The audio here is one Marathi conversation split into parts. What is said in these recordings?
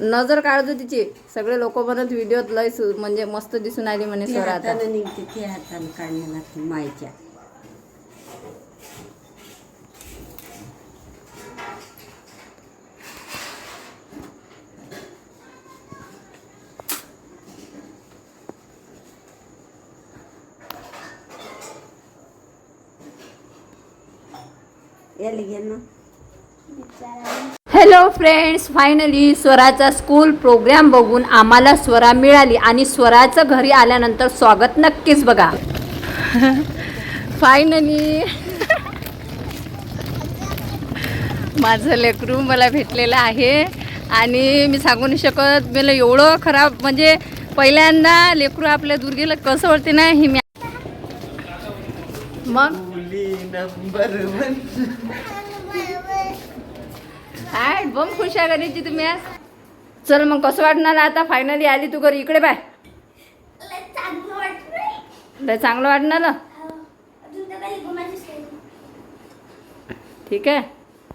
नजर काढतो तिची. सगळे लोक म्हणत व्हिडिओत लय सु- म्हणजे मस्त दिसून आली म्हणे ती स्वर आता. हातानं निघते ती हातानं काढणं लागते मायच्या. याला घे ना. हॅलो फ्रेंड्स फायनली स्वराचा स्कूल प्रोग्राम बघून आम्हाला स्वरा मिळाली आणि स्वराचं घरी आल्यानंतर स्वागत नक्कीच बघा. फायनली माझं लेकरू मला भेटलेलं आहे आणि मी सांगू नाही शकत मला एवढं खराब म्हणजे पहिल्यांदा लेकरू आपल्या दूर गेलं कसं वाटते ना हे मी मग? काय बम खुश आहे करायची तुम्ही आज? चल मग कसं वाटणार आता? फायनली आली तू घरी. इकडे बाय. लय चांगलं वाटणार ना? ठीक आहे.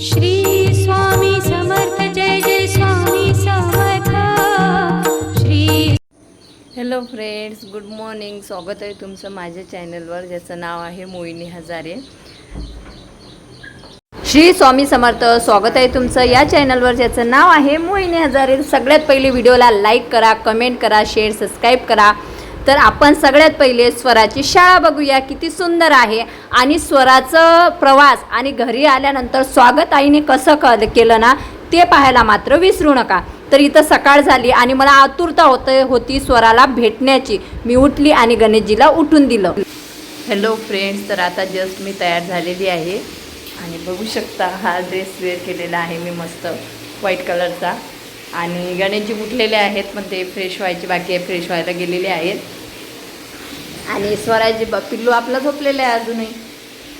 श्री स्वामी समर्थ जय जय Swami Samarth. Shri hello friends good morning स्वागत आहे तुमचं माझ्या चॅनलवर ज्याचं नाव आहे मोहिनी हजारे. श्री स्वामी समर्थ स्वागत आहे तुमचं या चॅनलवर ज्याचं नाव आहे मोहिनी हजारे सगळ्यात पहिले व्हिडिओला लाईक करा कमेंट करा शेअर सबस्क्राईब करा. तर आपण सगळ्यात पहिले स्वराची शाळा बघूया किती सुंदर आहे. आणि स्वराचं प्रवास आणि घरी आल्यानंतर स्वागत आईने कसं क केलं ना ते पाहायला मात्र विसरू नका. तर इथं सकाळ झाली आणि मला आतुरता होत होती स्वराला भेटण्याची. मी उठली आणि गणेशजीला उठून दिलं. हॅलो फ्रेंड्स तर आता जस्ट मी तयार झालेली आहे. आणि बघू शकता हा ड्रेस वेअर केलेला आहे मी मस्त व्हाईट कलरचा आणि गणेशजी उठलेले आहेत पण ते फ्रेश व्हायचे बाकी आहे फ्रेश व्हायला गेलेले आहेत. आणि स्वराजी ब पिल्लू आपला झोपलेला आहे अजूनही.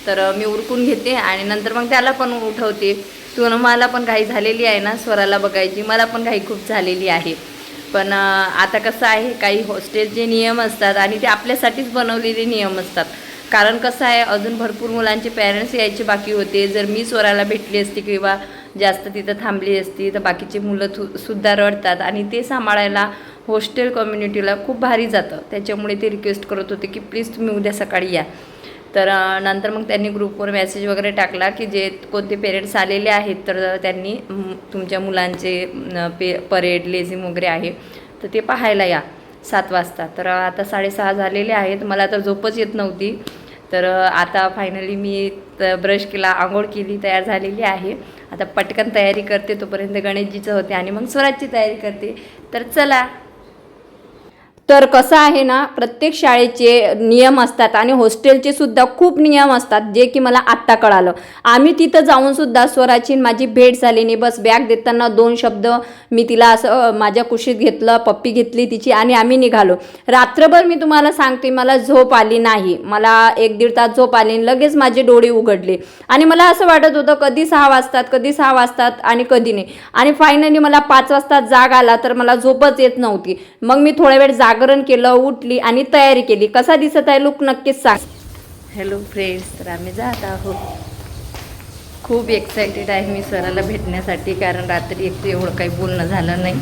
तर मी उरकून घेते आणि नंतर मग त्याला पण उठवते. तू मला पण घाई झालेली आहे ना स्वराला बघायची. मला पण घाई खूप झालेली आहे. पण आता कसं आहे काही हॉस्टेलचे नियम असतात आणि ते आपल्यासाठीच बनवलेले नियम असतात. कारण कसं आहे अजून भरपूर मुलांचे पॅरेंट्स यायचे बाकी होते. जर मी स्वराला भेटली असती किंवा जास्त तिथं थांबली असती तर बाकीची मुलं थु सुद्धा रडतात. आणि ते सांभाळायला हॉस्टेल कम्युनिटीला खूप भारी जातं. त्याच्यामुळे ते रिक्वेस्ट करत होते की प्लीज तुम्ही उद्या सकाळी या. तर नंतर मग त्यांनी ग्रुपवर मेसेज वगैरे टाकला की जे कोणते पेरेंट्स आलेले आहेत तर त्यांनी तुमच्या मुलांचे पे परेड लेझिम वगैरे आहे तर ते पाहायला या. सात वाजता. तर आता साडेसहा झालेले आहेत. मला तर झोपच येत नव्हती. तर आता फायनली मी ब्रश केला आंघोळ केली तयार झालेली आहे. आता पटकन तयारी करते तोपर्यंत गणेशजीचं होते आणि मग स्वराजची तयारी करते. तर चला तर कसं आहे ना प्रत्येक शाळेचे नियम असतात आणि हॉस्टेलचे सुद्धा खूप नियम असतात जे की मला आत्ता कळालं. आम्ही तिथं जाऊन सुद्धा स्वराची माझी भेट झाली नाही. बस बॅग देताना दोन शब्द मी तिला असं माझ्या कुशीत घेतलं पप्पी घेतली तिची आणि आम्ही निघालो. रात्रभर मी तुम्हाला सांगते मला झोप आली नाही. मला एक दीड तास झोप आली आणि लगेच माझे डोळे उघडले. आणि मला असं वाटत होतं कधी सहा वाजतात कधी सहा वाजतात आणि कधी नाही. आणि फायनली मला पाच वाजता जाग आला तर मला झोपच येत नव्हती. मग मी थोड्या वेळ जाग जागरण केलं उठली आणि तयारी केली. कसा दिसत आहे? लुक नक्कीच सांग. हॅलो फ्रेंड्स तर आम्ही जात आहोत. खूप एक्सायटेड आहे मी सराला भेटण्यासाठी कारण रात्री एक एवढं काही बोलणं झालं नाही.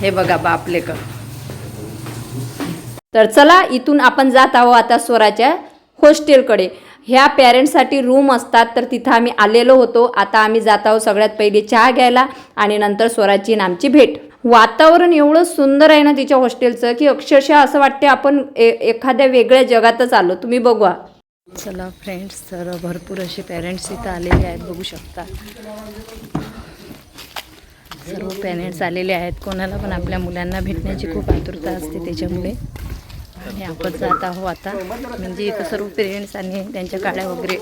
हे बघा बापले का तर चला इथून आपण जात आहोत आता स्वराच्या हॉस्टेलकडे. ह्या पॅरेंट्ससाठी रूम असतात तर तिथं आम्ही आलेलो होतो. आता आम्ही जात आहोत सगळ्यात पहिले चहा घ्यायला आणि नंतर स्वराची आमची भेट. वातावरण एवढं सुंदर आहे ना तिच्या हॉस्टेलचं की अक्षरशः असं वाटते आपण ए एखाद्या वेगळ्या जगातच आलो. तुम्ही बघवा. चला फ्रेंड्स तर भरपूर असे पॅरेंट्स इथं आलेले आहेत बघू शकता. सर्व पॅरेंट्स आलेले आहेत. कोणाला पण आपल्या मुलांना भेटण्याची खूप आतुरता असते त्याच्यामुळे. आणि आपण जात आहो आता. म्हणजे इथं सर्व पेरेंट्स आणि त्यांच्या गाड्या वगैरे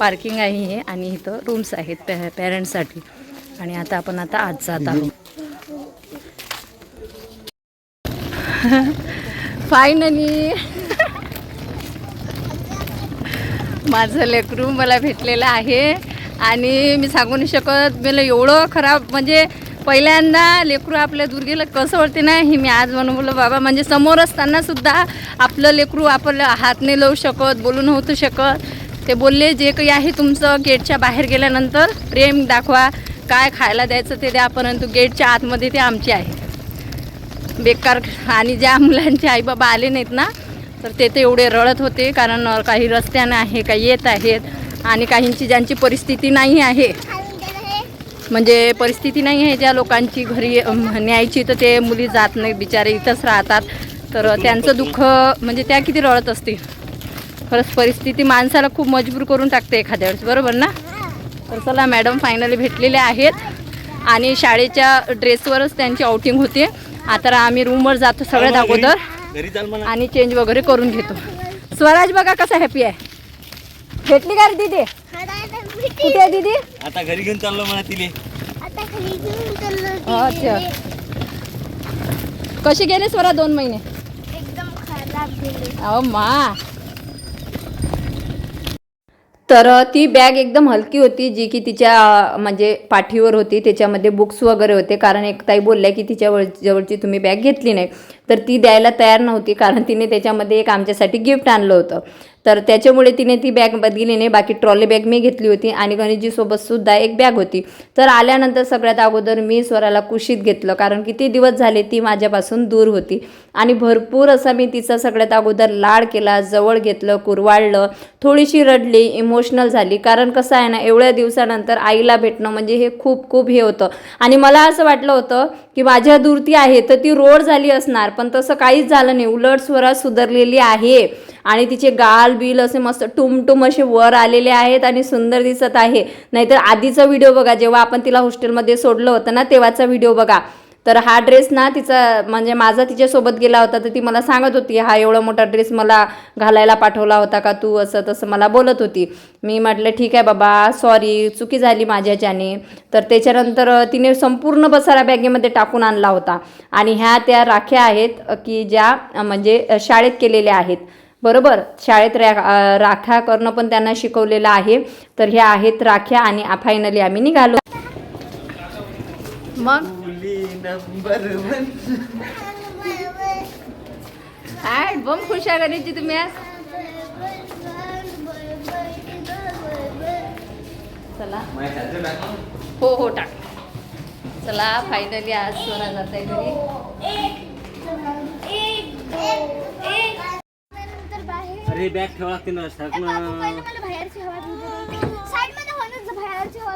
पार्किंग आहे हे आणि इथं रूम्स आहेत पॅ पॅरेंट्ससाठी आणि आता आपण आता आज जात आहोत. फायनली माझं लेकरू मला भेटलेलं आहे. आणि मी सांगू नाही शकत मला एवढं खराब म्हणजे पहिल्यांदा लेकरू आपल्या दुर्गेला कसं वाटते ना हे मी आज म्हणून बोललो बाबा म्हणजे समोर असताना सुद्धा आपलं लेकरू आपलं हात नाही लावू शकत बोलू नव्हतं शकत. ते बोलले जे काही आहे तुमचं गेटच्या बाहेर गेल्यानंतर प्रेम दाखवा काय खायला द्यायचं ते द्या परंतु गेटच्या आतमध्ये ते आमचे आहे. बेकार आणि ज्या मुलांचे आईबाबा आले नाहीत ना तर ते ते एवढे रडत होते कारण काही रस्त्याने आहे काही येत आहेत आणि काहींची ज्यांची परिस्थिती नाही आहे. म्हणजे परिस्थिती नाही आहे ज्या लोकांची घरी न्यायची तर ते मुली जात नाही बिचारे इथंच राहतात. तर त्यांचं दुःख म्हणजे त्या किती रडत असतील. खरंच परिस्थिती माणसाला खूप मजबूर करून टाकते एखाद्या वेळेस बरोबर ना? तर चला मॅडम फायनली भेटलेल्या आहेत. आणि शाळेच्या ड्रेसवरच त्यांची आउटिंग होते. आता आम्ही रूमवर जातो सगळ्यात अगोदर घरी चाल म्हणा. आणि चेंज वगैरे करून घेतो. स्वराज बघा कसा हॅपी आहे. भेटली का रे दीदी? कुठे आहे दीदी? आता घरी घेऊन चाललो म्हणा तिले. अच्छा. कशी गेले स्वरा दोन महिने? एकदम खराब गेले. अहो मा. तर ती बॅग एकदम हलकी होती जी की तिच्या म्हणजे पाठीवर होती. त्याच्यामध्ये बुक्स वगैरे होते. कारण एक ताई बोलल्या की तिच्या जवळची तुम्ही बॅग घेतली नाही. तर ती द्यायला तयार नव्हती. कारण तिने त्याच्यामध्ये एक आमच्यासाठी गिफ्ट आणलं होतं. तर त्याच्यामुळे तिने ती बॅग बदली नाही बाकी ट्रॉली बॅग मी घेतली होती आणि गणेशजीसोबत सुद्धा एक बॅग होती. तर आल्यानंतर सगळ्यात अगोदर मी स्वराला कुशीत घेतलं कारण किती दिवस झाले ती माझ्यापासून दूर होती. आणि भरपूर असा मी तिचा सगळ्यात अगोदर लाड केला जवळ घेतलं कुरवाळलं थोडीशी रडली इमोशनल झाली. कारण कसं आहे ना एवढ्या दिवसानंतर आईला भेटणं म्हणजे हे खूप खूप हे होतं. आणि मला असं वाटलं होतं की माझ्या दूर ती आहे तर ती रोड झाली असणार पण तसं काहीच झालं नाही. उलट स्वरा सुधारलेली आहे. आणि तिचे गाल बिल असे मस्त टुमटुम असे वर आलेले आहेत आणि सुंदर दिसत आहे. नाहीतर आधीचा व्हिडिओ बघा जेव्हा आपण तिला हॉस्टेलमध्ये सोडलं होतं ना तेव्हाचा व्हिडिओ बघा. तर हा ड्रेस ना तिचा म्हणजे माझा तिच्यासोबत गेला होता तर ती मला सांगत होती हा एवढा मोठा ड्रेस मला घालायला पाठवला होता का तू? असं तसं मला बोलत होती. मी म्हटलं ठीक आहे बाबा सॉरी चुकी झाली माझ्याच्याने. तर त्याच्यानंतर तिने संपूर्ण पसारा बॅगेमध्ये टाकून आणला होता. आणि ह्या त्या राख्या आहेत की ज्या म्हणजे शाळेत केलेल्या आहेत. बरोबर शाळेत रा राख्या करणं पण त्यांना शिकवलेलं आहे. तर ह्या आहेत राख्या आणि फायनली आम्ही निघालो. मग? नंबर वन काय बम खुश आहे गणेशजी तुम्ही आज? चला. हो हो टाक. चला फायनली आज सोना जात आहे घरी अरे बॅग ठेवा लागते ना. बाहेरची हवा साईडमध्ये म्हणून बाहेरची हवा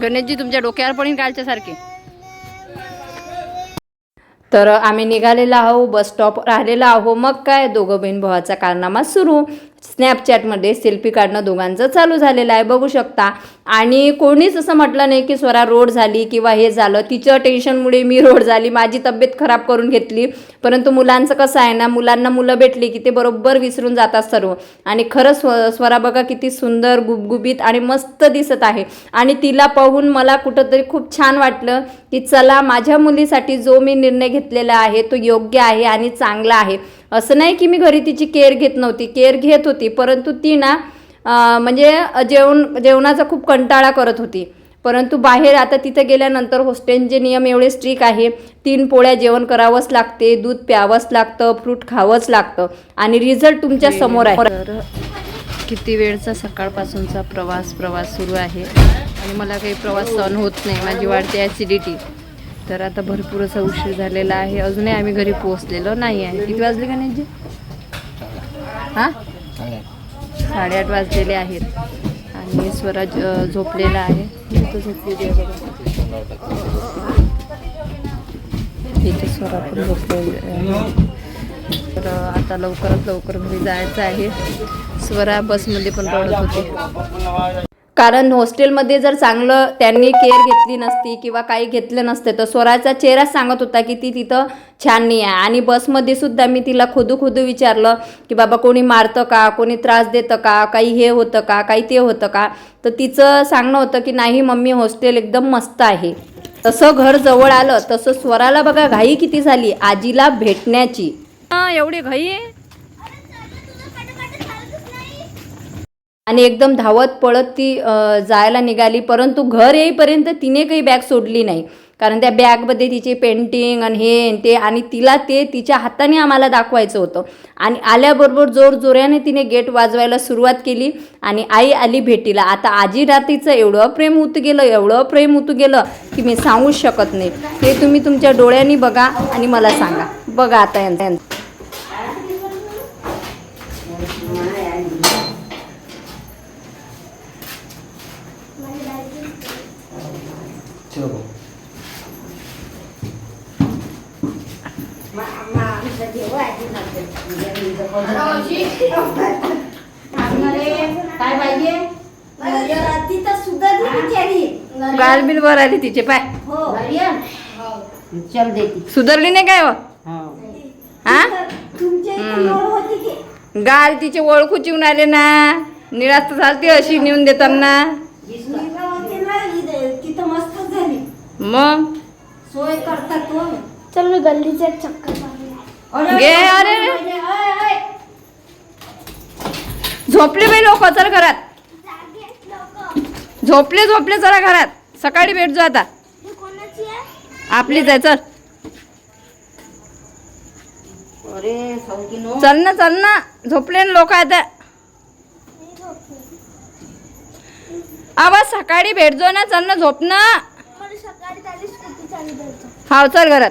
गणेशजी तुमच्या डोक्यावर पडीन कालच्या सारखे? तर आम्ही निघालेलो आहो बस स्टॉप राहिलेलो आहो. मग काय दोघं बहीण भावाचा कारनामा सुरू. स्नॅपचॅटमध्ये सेल्फी काढणं दोघांचं चालू झालेलं आहे. बघू शकता. आणि कोणीच असं म्हटलं नाही की स्वरा रोड झाली किंवा हे झालं. तिच्या टेन्शनमुळे मी रोड झाली. माझी तब्येत खराब करून घेतली. परंतु मुलांचं कसं आहे ना मुलांना मुलं भेटली की ते बरोबर विसरून जातात सर्व. आणि खरं स्व स्वरा बघा किती सुंदर गुबगुबीत आणि मस्त दिसत आहे. आणि तिला पाहून मला कुठंतरी खूप छान वाटलं की चला माझ्या मुलीसाठी जो मी निर्णय घेतलेला आहे तो योग्य आहे आणि चांगला आहे. असं नाही की मी घरी तिची केअर घेत नव्हती केअर घेत होती परंतु ती ना म्हणजे जेवण जेवणाचा खूप कंटाळा करत होती. परंतु बाहेर आता तिथं गेल्यानंतर हॉस्टेलचे नियम एवढे स्ट्रिक आहे तीन पोळ्या जेवण करावंच लागते दूध प्यावंच लागतं फ्रूट खावंच लागतं आणि रिझल्ट तुमच्यासमोर आहे. तर किती वेळचा सकाळपासूनचा प्रवास प्रवास सुरू आहे? आणि मला काही प्रवास सहन होत नाही माझी वाढते ॲसिडिटी तर आता भरपूर असा उशीर झालेला आहे. अजूनही आम्ही घरी पोहोचलेलो नाही आहे. किती वाजले गणेशजी? हां? साडेआठ वाजलेले आहेत. आणि स्वराज झोपलेला आहे. इथं झोपलेली आहे. इथे स्वरा पण झोपलेली तर आता लवकरात लवकर घरी जायचं आहे. स्वरा बसमध्ये पण रडत होती. कारण हॉस्टेलमध्ये जर चांगलं त्यांनी केअर घेतली नसती किंवा काही घेतलं नसते तर स्वराचा चेहराच सांगत होता की ती तिथं छान नाही आहे. आणि बसमध्ये सुद्धा मी तिला खुदू खुदू विचारलं की बाबा कोणी मारतं का कोणी त्रास देतं का काही हे होतं का काही ते होतं का? तर तिचं सांगणं होतं की नाही मम्मी हॉस्टेल एकदम मस्त आहे. तसं घर जवळ आलं तसं स्वराला बघा घाई किती झाली आजीला भेटण्याची. एवढी घाई आहे? आणि एकदम धावत पळत ती जायला निघाली. परंतु घर येईपर्यंत तिने काही बॅग सोडली नाही. कारण त्या बॅगमध्ये तिची पेंटिंग आणि हे ते आणि तिला ते तिच्या हाताने आम्हाला दाखवायचं होतं. आणि आल्याबरोबर जोर जोराने तिने गेट वाजवायला सुरुवात केली आणि आई आली भेटीला. आता आजी रात्रीचं एवढं प्रेम उतू गेलं एवढं प्रेम उतू गेलं की मी सांगूच शकत नाही. ते तुम्ही तुमच्या डोळ्यांनी बघा आणि मला सांगा. बघा आता यांचं यांचं. काय पाहिजे? तिथं सुधारली बिचारी गाल बिल वर आली तिचे पाय. हो. चल देते सुधारली नाही काय हो? हा. की? गाल तिचे ओळखूच येऊन आले ना. निरास्त झालती अशी नेऊन देताना मुलगा होते ना इथं- तिथं मस्त झाली मग? सोय करता तो? चल मी गल्लीचे एक चक्कर मारूया. घे अरे झोपले बाई लोक चल घरात. जागे आहेत लोकं. झोपले झोपले चला घरात. सकाळी भेटजो आता. ही कोणाची आहे? आपलीच आहे चल. अरे चल ना चल ना. झोपले ना लोक आता. मी झोपले. आवा सकाळी भेटजो ना चल ना झोप ना. हा चल घरात.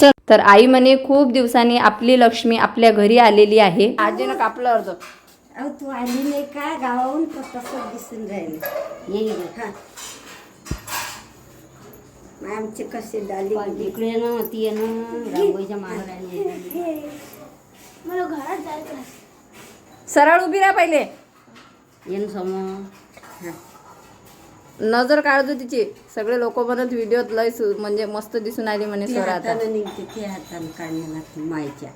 चल. तर आई म्हणे खूप दिवसांनी आपली लक्ष्मी आपल्या घरी आलेली आहे. आजीनं कापलं अहो तू आली नाही का? गावाहून तर तसं दिसून राहिलं. येईल हा. आमचे कसे डाली इकडे ना ती आहे. ना रांगोळीच्या महाराणी मला घरात जायचं आहे. सरळ उभी राहा पहिले. येन समोर. हा. नजर काढतो तिची सगळे लोक म्हणत व्हिडिओत लय सु- म्हणजे मस्त दिसून आली म्हणे ती स्वर आता. हातानं निघते ती हातानं काढण्या लागते मायच्या.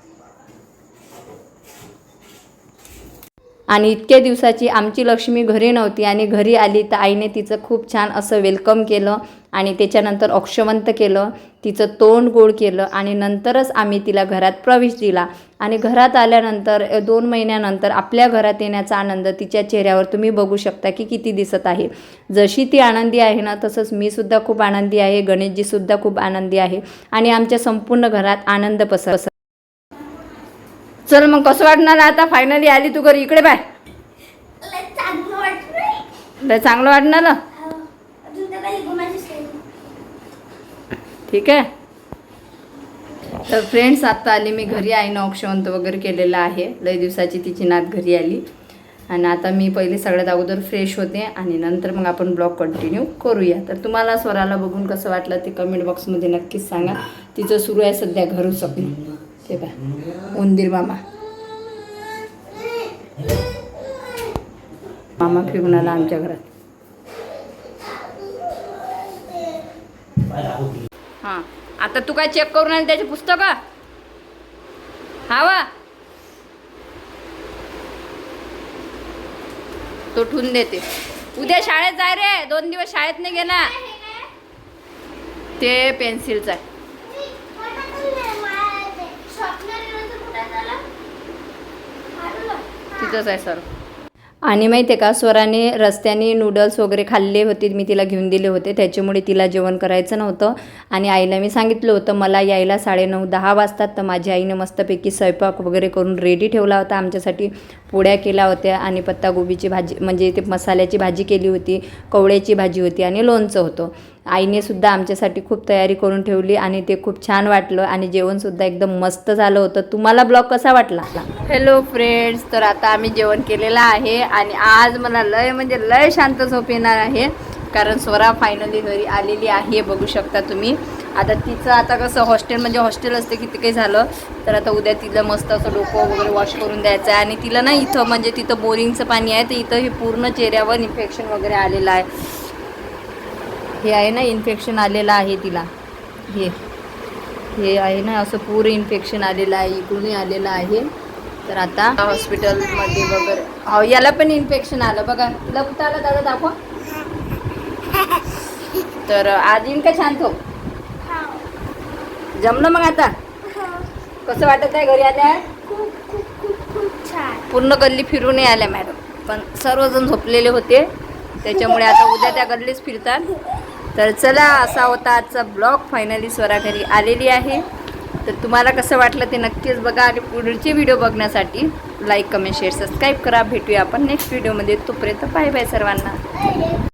आणि इतक्या दिवसाची आमची लक्ष्मी घरी नव्हती आणि घरी आली तर आईने तिचं खूप छान असं वेलकम केलं आणि त्याच्यानंतर औक्षवंत केलं. तिचं तोंड गोड केलं आणि नंतरच आम्ही तिला घरात प्रवेश दिला. आणि घरात आल्यानंतर दोन महिन्यानंतर आपल्या घरात येण्याचा आनंद तिच्या चेहऱ्यावर तुम्ही बघू शकता की किती दिसत आहे. जशी ती आनंदी आहे ना तसंच मी सुद्धा खूप आनंदी आहे गणेशजीसुद्धा खूप आनंदी आहे आणि आमच्या संपूर्ण घरात आनंद पसर चल मग कसं वाटणार आता? फायनली आली तू घरी. इकडे बाय. चांगलं वाटणार ना हो. अजून तर काही गुणाचीच काही नाही. ठीक आहे? तर फ्रेंड्स आत्ता आली मी घरी आईनं औक्षवंत वगैरे केलेलं आहे. लय दिवसाची तिची नात घरी आली. आणि आता मी पहिले सगळ्यात अगोदर फ्रेश होते आणि नंतर मग आपण ब्लॉग कंटिन्यू करूया. तर तुम्हाला स्वराला बघून कसं वाटलं ते कमेंट बॉक्समध्ये नक्कीच सांगा. तिचं सुरू आहे सध्या घरू स्वप्न ते बा उंदीर मामा. मामा फिरून आला आमच्या घरात. हां. आता तू काय चेक करून आली त्याची पुस्तकं? हा वा. तो ठून देते. उद्या शाळेत जाय रे. दोन दिवस शाळेत नाही गेला ते पेन्सिलचं आहे. तिथंच आहे सर. आणि माहिती आहे का स्वराने रस्त्याने नूडल्स वगैरे खाल्ले होते मी तिला घेऊन दिले होते त्याच्यामुळे तिला जेवण करायचं नव्हतं. आणि आईला मी सांगितलं होतं मला यायला साडेनऊ दहा वाजतात तर माझ्या आईने मस्तपैकी स्वयंपाक वगैरे करून रेडी ठेवला होता आमच्यासाठी पोळ्या केल्या होत्या आणि पत्तागोबीची भाजी म्हणजे ते मसाल्याची भाजी केली होती कवळ्याची भाजी होती आणि लोणचं होतं. आईने सुद्धा आमच्यासाठी खूप तयारी करून ठेवली आणि ते खूप छान वाटलं आणि जेवणसुद्धा एकदम मस्त झालं होतं. तुम्हाला ब्लॉग कसा वाटला? हॅलो फ्रेंड्स तर आता आम्ही जेवण केलेलं आहे आणि आज मला लय म्हणजे लय शांत झोप येणार आहे. कारण स्वरा फायनली घरी आलेली आहे बघू शकता तुम्ही. आता तिचं आता कसं हॉस्टेल म्हणजे हॉस्टेल असते किती काही झालं तर आता उद्या तिला मस्त असं डोकं वगैरे वॉश करून द्यायचं आहे. आणि तिला ना इथं म्हणजे तिथं बोरिंगचं पाणी आहे तर इथं हे पूर्ण चेहऱ्यावर इन्फेक्शन वगैरे आलेलं आहे. हे आहे ना इन्फेक्शन आलेलं आहे तिला. हे हे आहे ना असं पूर इन्फेक्शन आलेलं आहे इकडूनही आलेलं आहे. तर आता हॉस्पिटलमध्ये वगैरे हो याला पण इन्फेक्शन आलं. बघा तिला आलं दादा? दाखवा. तर आज येईन का छान तो हो? जमलं मग आता? कसं वाटत आहे घरी आल्या पूर्ण गल्ली फिरून आल्या मॅडम. पण सर्वजण झोपलेले होते. त्याच्यामुळे आता उद्या त्या गल्लीच फिरतात. तर चला असा होता आजचा ब्लॉग. फायनली स्वरा घरी आलेली आहे. तर तुम्हाला कसं वाटलं ते नक्कीच बघा. आणि पुढचे व्हिडिओ बघण्यासाठी लाईक कमेंट शेअर सबस्क्राईब करा. भेटूया आपण नेक्स्ट व्हिडिओमध्ये तोपर्यंत बाय बाय सर्वांना.